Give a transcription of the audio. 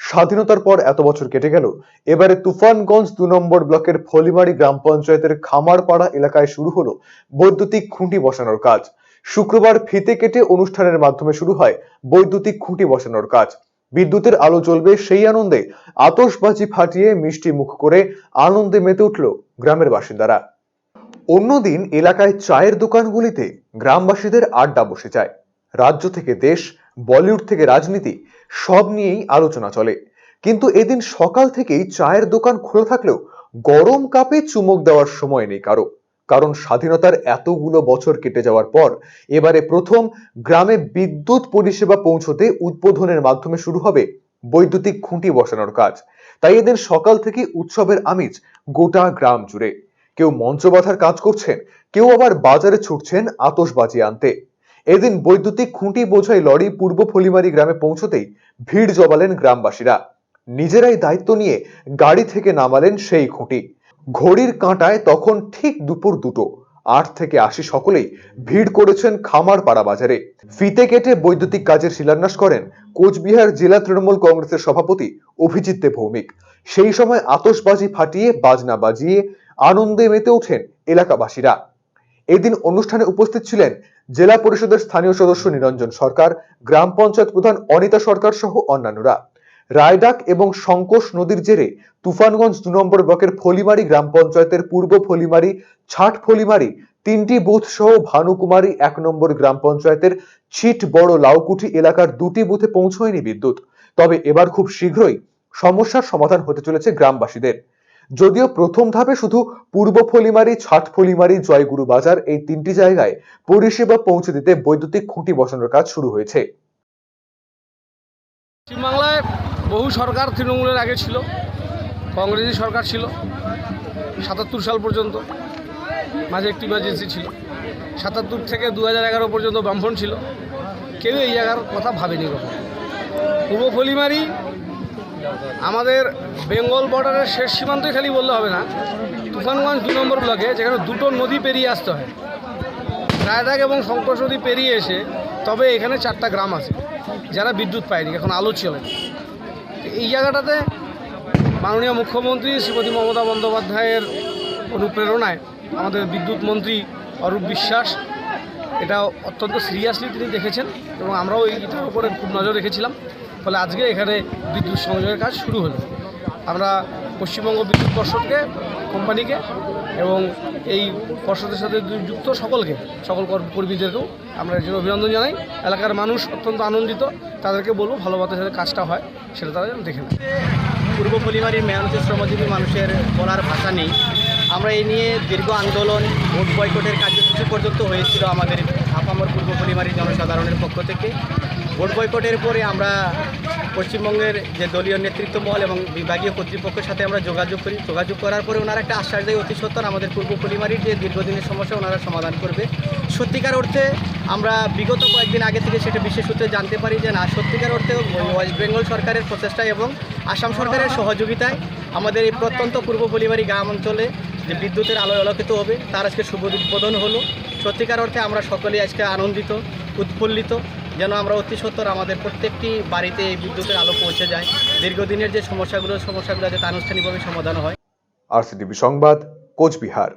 স্বাধীনতার পর এত বছর কেটে গেল। এবারে তুফানগঞ্জ দু নম্বর ব্লকের ফলিমারি গ্রাম পঞ্চায়েতের খামারপাড়া এলাকায় শুরু হলো বৈদ্যুতিক খুঁটি বসানোর কাজ। শুক্রবার ফিতে কেটে অনুষ্ঠানের মাধ্যমে শুরু হয় বৈদ্যুতিক খুঁটি বসানোর কাজ। বিদ্যুতের আলো জ্বলবে সেই আনন্দে আতশবাজি ফাটিয়ে মিষ্টি মুখ করে আনন্দে মেতে উঠল গ্রামের বাসিন্দারা। অন্যদিন এলাকায় চায়ের দোকানগুলিতে গ্রামবাসীদের আড্ডা বসে যায়। রাজ্য থেকে দেশ, বলিউড থেকে রাজনীতি, সব নিয়েই আলোচনা চলে। কিন্তু এদিন সকাল থেকেই চায়ের দোকান খোলা থাকলেও গরম কাপে চুমুক দেওয়ার সময় নেই কারও। কারণ স্বাধীনতার এতগুলো বছর কেটে যাওয়ার পর এবারে প্রথম গ্রামে বিদ্যুৎ পরিষেবা পৌঁছতে উদ্বোধনের মাধ্যমে শুরু হবে বৈদ্যুতিক খুঁটি বসানোর কাজ। তাই এদিন সকাল থেকে উৎসবের আমিজ গোটা গ্রাম জুড়ে। কেউ মঞ্চ বাঁধার কাজ করছেন, কেউ আবার বাজারে ছুটছেন আতশবাজি আনতে। এদিন বৈদ্যুতিক খুঁটি বোঝাই লরি পূর্ব ফলিমারি গ্রামে পৌঁছতেই ভিড় জমালেন গ্রামবাসীরা। নিজেরাই দায়িত্ব নিয়ে গাড়ি থেকে নামালেন সেই খুঁটি। ঘড়ির কাঁটায় তখন ঠিক দুপুর দুটো। আট থেকে আশি সকলেই ভিড় করেছেন খামারপাড়া বাজারে। ফিতে কেটে বৈদ্যুতিক কাজের শিলান্যাস করেন কোচবিহার জেলা তৃণমূল কংগ্রেসের সভাপতি অভিজিৎ দে ভৌমিক। সেই সময় আতশবাজি ফাটিয়ে বাজনা বাজিয়ে আনন্দে মেতে ওঠেন এলাকাবাসীরা। এদিন অনুষ্ঠানে উপস্থিত ছিলেন জেলা পরিষদের স্থানীয় সদস্য নিরঞ্জন সরকার, গ্রাম পঞ্চায়েত প্রধান অনিতা সরকার সহ অন্যান্যরা। রায়ডাক এবং সংকোষ নদীর জেরে তুফানগঞ্জ দু নম্বর ব্লকের ফলিমারি গ্রাম পঞ্চায়েতের পূর্ব ফলিমারি, ছাট ফলিমারি, তিনটি বুথ সহ ভানুকুমারী এক নম্বর গ্রাম পঞ্চায়েতের ছিট বড় লাউকুঠি এলাকার দুটি বুথে পৌঁছয়নি বিদ্যুৎ। তবে এবার খুব শীঘ্রই সমস্যার সমাধান হতে চলেছে গ্রামবাসীদের। যদিও প্রথম ধাপে শুধু পূর্ব ফলিমারি, ছাট ফলিমারি, জয়গুরু বাজার এই তিনটি জায়গায় পরিষেবা পৌঁছে দিতে বৈদ্যুতিক খুঁটি বসানোর কাজ শুরু হয়েছে। পশ্চিমবাংলায় বহু সরকার তৃণমূলের আগে ছিল কংগ্রেসি সরকার ছিল, সাতাত্তর সাল পর্যন্ত, মাঝে একটি ইমার্জেন্সি ছিল। সাতাত্তর থেকে দু হাজার এগারো পর্যন্ত বামফ্রন্ট ছিল। কেউ এই জায়গার কথা ভাবেনি কখনো। পূর্ব ফলিমারি আমাদের বেঙ্গল বর্ডারের শেষ সীমান্তই খালি বললে হবে না। তুফানগঞ্জ দু নম্বর ব্লকে যেখানে দুটো নদী পেরিয়ে আসতে হয়। রায়দাগ এবং সংকোষ নদী পেরিয়ে এসে, তবে এখানে চারটা গ্রাম আছে, যারা বিদ্যুৎ পায়নি, এখন আলো চলে এই জায়গাটাতে মাননীয় মুখ্যমন্ত্রী শ্রীমতী মমতা বন্দ্যোপাধ্যায়ের অনুপ্রেরণায় আমাদের বিদ্যুৎ মন্ত্রী অরূপ বিশ্বাস এটা অত্যন্ত সিরিয়াসলি তিনি দেখেছেন এবং আমরাও এই এইটার উপরে খুব নজর রেখেছিলাম। ফলে আজকে এখানে বিদ্যুৎ সংযোগের কাজ শুরু হলো। আমরা পশ্চিমবঙ্গ বিদ্যুৎ পর্ষদকে, কোম্পানিকে এবং এই পর্ষদের সাথে যুক্ত সকলকে, সকল কর্ম- কর্মীদেরকেও আমরা এর অভিনন্দন জানাই। এলাকার মানুষ অত্যন্ত আনন্দিত। তাদেরকে বলব ভালোভাবে সাথে কাজটা হয়, সেটা তারা যেন দেখে নেয়। পূর্ব পরিবারের মেহনতি শ্রমজীবী মানুষের বলার ভাষা নেই। আমরা এই নিয়ে দীর্ঘ আন্দোলন, ভোট বয়কটের কার্যসূচি পর্যন্ত হয়েছিল আমাদের আপামর পূর্ব পরিবারের জনসাধারণের পক্ষ থেকে। ভোট বয়কটের পরে আমরা পশ্চিমবঙ্গের যে দলীয় নেতৃত্ব মহল এবং বিভাগীয় কর্তৃপক্ষের সাথে আমরা যোগাযোগ করি, যোগাযোগ করার পরে ওনারা একটা আশ্বাস দেয়, অতি সত্তর আমাদের পূর্ব পরিবারের যে দীর্ঘদিনের সমস্যা, ওনারা সমাধান করবে। সত্যিকার অর্থে আমরা বিগত কয়েকদিন আগে থেকে সেটা বিশেষ সূত্রে জানতে পারি যে না, সত্যিকার অর্থে ওয়েস্ট বেঙ্গল সরকারের প্রচেষ্টা এবং আসাম সরকারের সহযোগিতায় আমাদের এই প্রত্যন্ত পূর্ব পরিবারী গ্রাম অঞ্চলে যে বিদ্যুতের আলোয় আলোকিত হবে, তার আজকে শুভ উদ্বোধন হলো। সত্যিকার অর্থে আমরা সকলেই আজকে আনন্দিত, উৎফুল্লিত। যেন আমরা অতি সত্তর আমাদের প্রত্যেকটি বাড়িতে এই বিদ্যুতের আলো পৌঁছে যায়। দীর্ঘদিনের যে সমস্যাগুলো সমস্যাগুলো যাতে আনুষ্ঠানিকভাবে সমাধান হয়। আর সংবাদ, কোচবিহার।